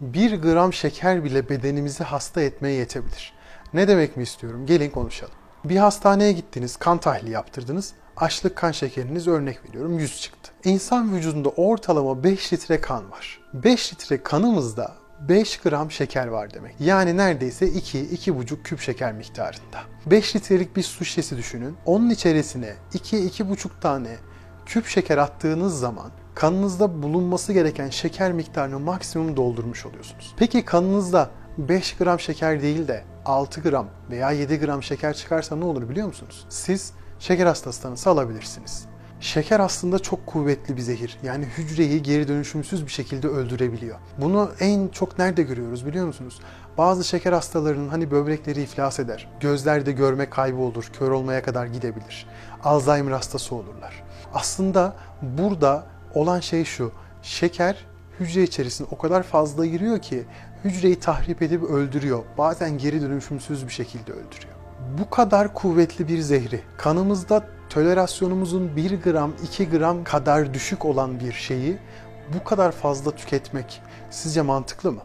1 gram şeker bile bedenimizi hasta etmeye yetebilir. Ne demek mi istiyorum? Gelin konuşalım. Bir hastaneye gittiniz, kan tahlili yaptırdınız. Açlık kan şekeriniz örnek veriyorum 100 çıktı. İnsan vücudunda ortalama 5 litre kan var. 5 litre kanımızda 5 gram şeker var demek. Yani neredeyse 2-2,5 küp şeker miktarında. 5 litrelik bir su şişesi düşünün. Onun içerisine 2-2,5 tane küp şeker attığınız zaman kanınızda bulunması gereken şeker miktarını maksimum doldurmuş oluyorsunuz. Peki kanınızda 5 gram şeker değil de 6 gram veya 7 gram şeker çıkarsa ne olur biliyor musunuz? Siz şeker hastası tanısı alabilirsiniz. Şeker aslında çok kuvvetli bir zehir. Yani hücreyi geri dönüşümsüz bir şekilde öldürebiliyor. Bunu en çok nerede görüyoruz biliyor musunuz? Bazı şeker hastalarının hani böbrekleri iflas eder. Gözlerde görme kaybı olur, kör olmaya kadar gidebilir. Alzheimer hastası olurlar. Aslında burada olan şey şu. Şeker hücre içerisine o kadar fazla giriyor ki hücreyi tahrip edip öldürüyor. Bazen geri dönüşümsüz bir şekilde öldürüyor. Bu kadar kuvvetli bir zehri kanımızda tolerasyonumuzun 1 gram 2 gram kadar düşük olan bir şeyi bu kadar fazla tüketmek sizce mantıklı mı?